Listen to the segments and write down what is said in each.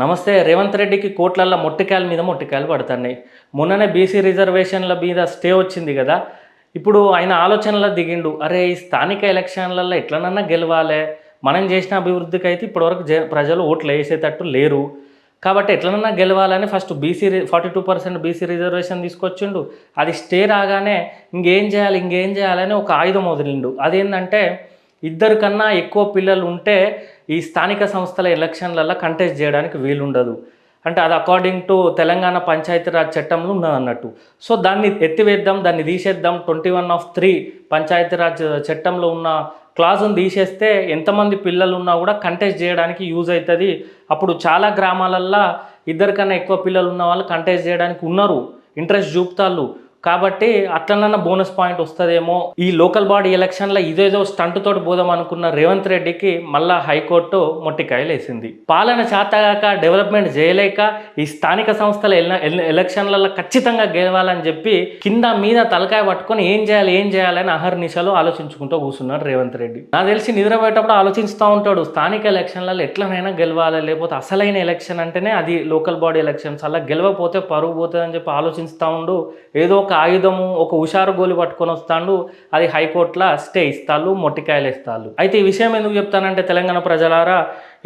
నమస్తే రేవంత్ రెడ్డికి కోట్లల్లో మొట్టికాయల మీద మొట్టికాయలు పడుతున్నాయి. మొన్ననే బీసీ రిజర్వేషన్ల మీద స్టే వచ్చింది కదా. ఇప్పుడు ఆయన ఆలోచనలో దిగిండు. అరే ఈ స్థానిక ఎలక్షన్లలో ఎట్లనన్నా గెలవాలి. మనం చేసిన అభివృద్ధికి అయితే ఇప్పటివరకు జ ప్రజలు ఓట్లు వేసేటట్టు లేరు. కాబట్టి ఎట్లనన్నా గెలవాలని first BC forty two percent BC reservation తీసుకొచ్చిండు. అది స్టే రాగానే ఇంకేం చేయాలి ఇంకేం చేయాలని ఒక ఆయుధం వదిలిండు. అదేంటంటే ఇద్దరు కన్నా ఎక్కువ పిల్లలు ఉంటే ఈ స్థానిక సంస్థల ఎలక్షన్లలో కంటెస్ట్ చేయడానికి వీలుండదు. అంటే అది అకార్డింగ్ టు తెలంగాణ పంచాయతీరాజ్ చట్టంలో ఉన్నది అన్నట్టు. సో దాన్ని ఎత్తివేద్దాం దాన్ని తీసేద్దాం twenty one of three Panchayati Raj చట్టంలో ఉన్న క్లాజును తీసేస్తే ఎంతమంది పిల్లలు ఉన్నా కూడా కంటెస్ట్ చేయడానికి యూజ్ అవుతుంది. అప్పుడు చాలా గ్రామాలల్లో ఇద్దరికన్నా ఎక్కువ పిల్లలు ఉన్న వాళ్ళు కంటెస్ట్ చేయడానికి ఉన్నారు. ఇంట్రెస్ట్ చూపుతాళ్ళు. కాబట్టి అట్లనన్నా బోనస్ పాయింట్ వస్తుందేమో. ఈ లోకల్ బాడీ ఎలక్షన్లో ఇదేదో స్టంట్ తోటి పోదాం అనుకున్న రేవంత్ రెడ్డికి మళ్ళా హైకోర్టు మొట్టికాయలు వేసింది పాలన చేతగాక డెవలప్మెంట్ చేయలేక ఈ స్థానిక సంస్థల ఎలక్షన్లలో ఖచ్చితంగా గెలవాలని చెప్పి కింద మీద తలకాయ పట్టుకొని ఏం చేయాలి ఏం చేయాలని అహర్నిశలో ఆలోచించుకుంటూ కూర్చున్నాడు రేవంత్ రెడ్డి. నాకు తెలిసి నిద్రపోయేటప్పుడు ఆలోచిస్తూ ఉంటాడు స్థానిక ఎలక్షన్లలో ఎట్లనైనా గెలవాలి లేకపోతే అసలైన ఎలక్షన్ అంటేనే అది లోకల్ బాడీ ఎలక్షన్స్. అలా గెలవకపోతే పరుగు పోతుంది అని చెప్పి ఆలోచిస్తూ ఉండు ఏదో ఒక ఆయుధము ఒక హుషారు గోలు పట్టుకొని వస్తాడు. అది హైకోర్టులో స్టే ఇస్తాళ్ళు మొట్టికాయలు ఇస్తాళ్ళు. అయితే ఈ విషయం ఎందుకు చెప్తానంటే తెలంగాణ ప్రజలారా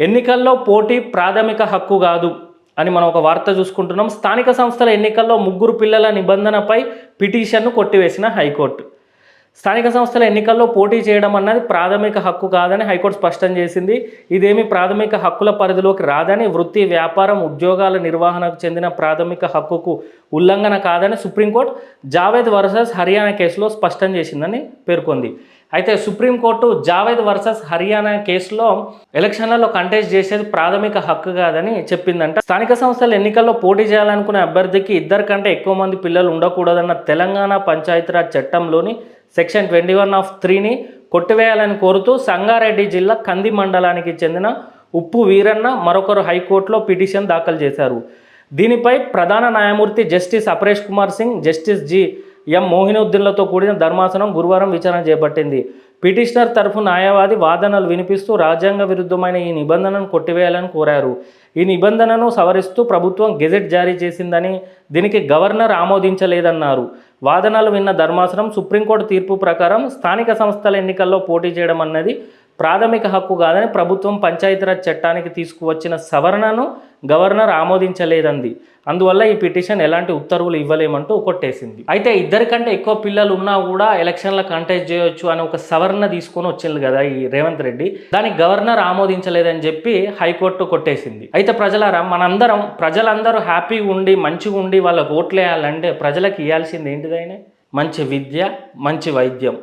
ఎన్నికల్లో పోటీ ప్రాథమిక హక్కు కాదు అని మనం ఒక వార్త చూసుకుంటున్నాం. స్థానిక సంస్థల ఎన్నికల్లో ముగ్గురు పిల్లల నిబంధనపై పిటిషన్ను కొట్టివేసిన హైకోర్టు. స్థానిక సంస్థల ఎన్నికల్లో పోటీ చేయడం అన్నది ప్రాథమిక హక్కు కాదని హైకోర్టు స్పష్టం చేసింది. ఇదేమి ప్రాథమిక హక్కుల పరిధిలోకి రాదని వృత్తి వ్యాపారం ఉద్యోగాల నిర్వహణకు చెందిన ప్రాథమిక హక్కుకు ఉల్లంఘన కాదని సుప్రీంకోర్టు జావేద్ వర్సెస్ హర్యానా కేసులో స్పష్టం చేసిందని పేర్కొంది. అయితే సుప్రీంకోర్టు జావేద్ వర్సెస్ హర్యానా కేసులో ఎలక్షన్లలో కంటెస్ట్ చేసేది ప్రాథమిక హక్కు కాదని చెప్పిందంట. స్థానిక సంస్థల ఎన్నికల్లో పోటీ చేయాలనుకునే అభ్యర్థికి ఇద్దరు కంటే ఎక్కువ మంది పిల్లలు ఉండకూడదన్న తెలంగాణ పంచాయతీరాజ్ చట్టంలోని సెక్షన్ ట్వంటీ వన్ ఆఫ్ త్రీని కొట్టివేయాలని కోరుతూ సంగారెడ్డి జిల్లా కంది మండలానికి చెందిన ఉప్పు వీరన్న మరొకరు హైకోర్టులో పిటిషన్ దాఖలు చేశారు. దీనిపై ప్రధాన న్యాయమూర్తి justice Aparesh Kumar Singh justice G M మోహినుద్దీన్లతో కూడిన ధర్మాసనం గురువారం విచారణ చేపట్టింది. పిటిషనర్ తరఫు న్యాయవాది వాదనలు వినిపిస్తూ రాజ్యాంగ విరుద్ధమైన ఈ నిబంధనను కొట్టివేయాలని కోరారు. ఈ నిబంధనను సవరిస్తూ ప్రభుత్వం గెజెట్ జారీ చేసిందని దీనికి గవర్నర్ ఆమోదించలేదన్నారు. వాదనలు విన్న ధర్మాసనం సుప్రీంకోర్టు తీర్పు ప్రకారం స్థానిక సంస్థల ఎన్నికల్లో పోటీ చేయడం అన్నది ప్రాథమిక హక్కు కాదని ప్రభుత్వం పంచాయతీరాజ్ చట్టానికి తీసుకువచ్చిన సవరణను గవర్నర్ ఆమోదించలేదంది. అందువల్ల ఈ పిటిషన్ ఎలాంటి ఉత్తర్వులు ఇవ్వలేమంటూ కొట్టేసింది. అయితే ఇద్దరికంటే ఎక్కువ పిల్లలు ఉన్నా కూడా ఎలక్షన్ల కంటెస్ట్ చేయొచ్చు అని ఒక సవరణ తీసుకొని వచ్చింది కదా ఈ రేవంత్ రెడ్డి. దానికి గవర్నర్ ఆమోదించలేదని చెప్పి హైకోర్టు కొట్టేసింది. అయితే ప్రజలారా మనందరం ప్రజలందరూ హ్యాపీగా ఉండి మంచిగా ఉండి వాళ్ళకు ఓట్లు వేయాలంటే ప్రజలకు ఇవ్వాల్సింది ఏంటిదైనా మంచి విద్య మంచి వైద్యం.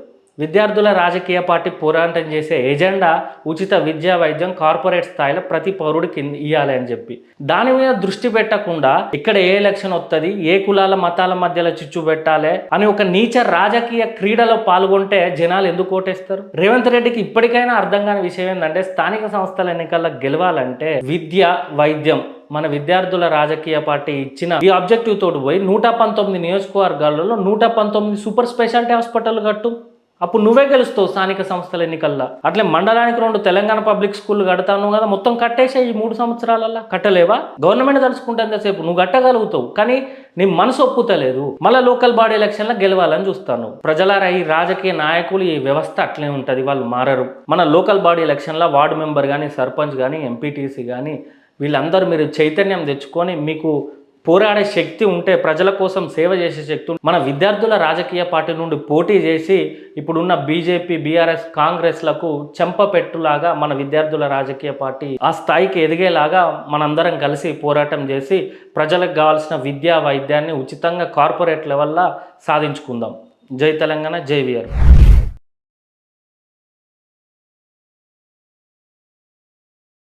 విద్యార్థుల రాజకీయ పార్టీ పోరాటం చేసే ఎజెండా ఉచిత విద్యా వైద్యం కార్పొరేట్ స్థాయిలో ప్రతి పౌరుడికి ఇవ్వాలి అని చెప్పి. దాని మీద దృష్టి పెట్టకుండా ఇక్కడ ఏ ఎలక్షన్ వస్తుంది ఏ కులాల మతాల మధ్యలో చిచ్చు పెట్టాలి అని ఒక నీచ రాజకీయ క్రీడలో పాల్గొంటే జనాలు ఎందుకు ఓటేస్తారు? రేవంత్ రెడ్డికి ఇప్పటికైనా అర్థం కాని విషయం ఏంటంటే స్థానిక సంస్థల ఎన్నికల్లో గెలవాలంటే విద్య వైద్యం మన విద్యార్థుల రాజకీయ పార్టీ ఇచ్చిన ఈ ఆబ్జెక్టివ్ తోటి పోయి నూట పంతొమ్మిది నియోజకవర్గాలలో నూట పంతొమ్మిది సూపర్ స్పెషాలిటీ హాస్పిటల్ కట్టు. అప్పుడు నువ్వే గెలుస్తావు స్థానిక సంస్థల ఎన్నికల్లో. అట్లే మండలానికి రెండు తెలంగాణ పబ్లిక్ స్కూల్ కడతాను కదా మొత్తం కట్టేసే ఈ మూడు సంవత్సరాలల్లో. కట్టలేవా? గవర్నమెంట్ తలుచుకుంటే ఎంతసేపు? నువ్వు కట్టగలుగుతావు. కానీ నీ మనసు ఒప్పుతలేదు. మళ్ళీ లోకల్ బాడీ ఎలక్షన్లో గెలవాలని చూస్తాను. ప్రజలారా ఈ రాజకీయ నాయకులు ఈ వ్యవస్థ అట్లే ఉంటుంది. వాళ్ళు మారరు. మన లోకల్ బాడీ ఎలక్షన్లో వార్డు మెంబర్ కానీ సర్పంచ్ కానీ ఎంపీటీసీ కానీ వీళ్ళందరూ మీరు చైతన్యం తెచ్చుకొని మీకు పోరాడే శక్తి ఉంటే ప్రజల కోసం సేవ చేసే శక్తి మన విద్యార్థుల రాజకీయ పార్టీ నుండి పోటీ చేసి ఇప్పుడున్న బీజేపీ బీఆర్ఎస్ కాంగ్రెస్లకు చెంపపెట్టులాగా మన విద్యార్థుల రాజకీయ పార్టీ ఆ స్థాయికి ఎదిగేలాగా మనందరం కలిసి పోరాటం చేసి ప్రజలకు కావాల్సిన విద్యా వైద్యాన్ని ఉచితంగా కార్పొరేట్ లెవెల్లో సాధించుకుందాం. జై తెలంగాణ జై విఆర్